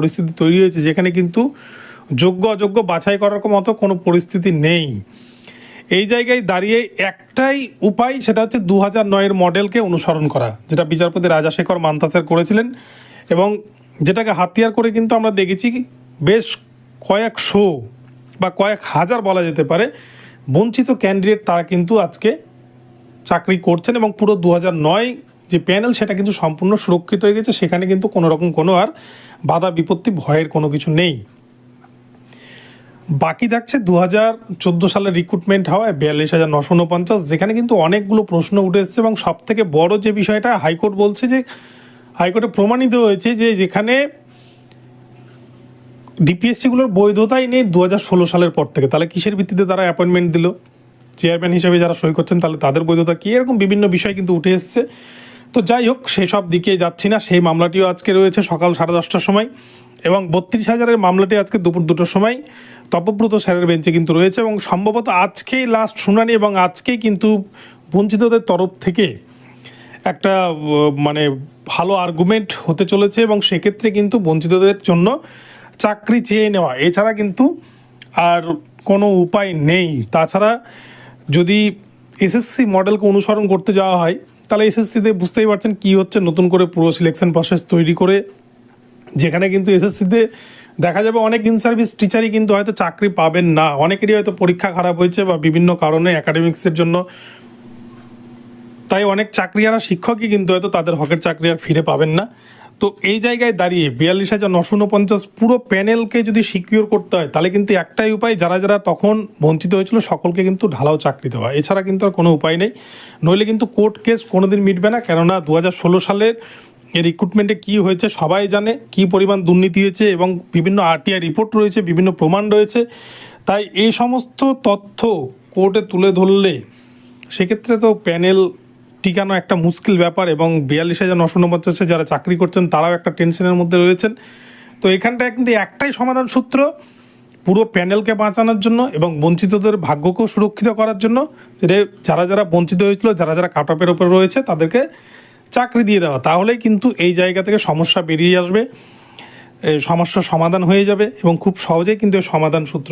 পরিস্থিতি তৈরি হয়েছে, যেখানে কিন্তু যোগ্য অযোগ্য বাছাই করার মতো কোনো পরিস্থিতি নেই। এই জায়গায় দাঁড়িয়ে একটাই উপায়, সেটা হচ্ছে দু হাজার নয়ের মডেলকে অনুসরণ করা, যেটা বিচারপতি রাজাশেখর মান্তাসের করেছিলেন। এবং যেটাকে হাতিয়ার করে কিন্তু আমরা দেখেছি, বেশ কয়েকশো বা কয়েক হাজার বলা যেতে পারে, বঞ্চিত ক্যান্ডিডেট তারা কিন্তু আজকে চাকরি করছেন এবং পুরো দু হাজার নয় যে প্যানেল সেটা কিন্তু সম্পূর্ণ সুরক্ষিত হয়ে গেছে, সেখানে কিন্তু কোনো রকম কোনো আর বাধা, বিপত্তি, ভয়ের কোনো কিছু নেই। বাকি থাকছে দু হাজার চোদ্দ সালে রিক্রুটমেন্ট হওয়ায় বিয়াল্লিশ হাজার নশো উনপঞ্চাশ, যেখানে কিন্তু অনেকগুলো প্রশ্ন উঠে এসছে এবং সব থেকে বড় যে বিষয়টা হাইকোর্ট বলছে যে, হাইকোর্টে প্রমাণিত হয়েছে যে যেখানে ডিপিএসসিগুলোর বৈধতাই নেই দু হাজার ষোলো সালের পর থেকে। তাহলে কিসের ভিত্তিতে তারা অ্যাপয়েন্টমেন্ট দিল? চেয়ারম্যান হিসেবে যারা সই করছেন, তাহলে তাদের বৈধতা কী? এরকম বিভিন্ন বিষয় কিন্তু উঠে এসছে। তো যাই হোক সেসব দিকে যাচ্ছি না। সেই মামলাটিও আজকে রয়েছে সকাল সাড়ে দশটার সময় এবং বত্রিশ হাজারের মামলাটি আজকে দুপুর দুটোর সময় তপব্রত স্যারের বেঞ্চে কিন্তু রয়েছে এবং সম্ভবত আজকেই লাস্ট শুনানি এবং আজকেই কিন্তু বঞ্চিতদের তরফ থেকে একটা মানে ভালো আর্গুমেন্ট হতে চলেছে এবং সেক্ষেত্রে কিন্তু বঞ্চিতদের জন্য চাকরি চেয়ে নেওয়া। এছাড়া কিন্তু আর কোনো উপায় নেই। তাছাড়া যদি এসএসসি মডেলকে অনুসরণ করতে যাওয়া হয় তাহলে এসএসসিতে বুঝতেই পারছেন কি হচ্ছে, নতুন করে পুরো সিলেকশন প্রসেস তৈরি করে। যেখানে কিন্তু এসএসসিতে দেখা যাবে অনেক ইন সার্ভিস টিচারই কিন্তু হয়তো চাকরি পাবেন না। অনেকেরই হয়তো পরীক্ষা খারাপ হয়েছে বা বিভিন্ন কারণে অ্যাকাডেমিক্সের জন্য। তাই অনেক চাকরি চাকরিয়ারা শিক্ষকই কিন্তু হয়তো তাদের হকের চাকরি আর ফিরে পাবেন না। তো এই জায়গায় দাঁড়িয়ে বিয়াল্লিশ হাজার নশো উনপঞ্চাশ পুরো প্যানেলকে যদি সিকিউর করতে হয়, তাহলে কিন্তু একটাই উপায়, যারা যারা তখন বঞ্চিত হয়েছিল সকলকে কিন্তু ঢালাও চাকরি দেওয়া। এছাড়া কিন্তু আর কোনো উপায় নেই। নইলে কিন্তু কোর্ট কেস কোনোদিন মিটবে না, কেননা দু হাজার ষোলো সালের এই রিক্রুটমেন্টে কী হয়েছে সবাই জানে, কী পরিমাণ দুর্নীতি হয়েছে এবং বিভিন্ন আরটিআই রিপোর্ট রয়েছে, বিভিন্ন প্রমাণ রয়েছে। তাই এই সমস্ত তথ্য কোর্টে তুলে ধরলে সেক্ষেত্রে তো প্যানেল টিকানো একটা মুশকিল ব্যাপার এবং বিয়াল্লিশ হাজার নশো উনপঞ্চাশে যারা চাকরি করছেন, তারাও একটা টেনশনের মধ্যে রয়েছেন। তো এখানটায় কিন্তু একটাই সমাধান সূত্র, পুরো প্যানেলকে বাঁচানোর জন্য এবং বঞ্চিতদের ভাগ্যকেও সুরক্ষিত করার জন্য যে যারা যারা বঞ্চিত হয়েছিল, যারা যারা কাট অফের ওপরে রয়েছে, তাদেরকে চাকরি দিয়ে দেওয়া। তাহলেই কিন্তু এই জায়গা থেকে সমস্যা বেরিয়ে আসবে সমস্যার সমাধান হয়ে যাবে এবং খুব সহজেই কিন্তু সমাধান সূত্র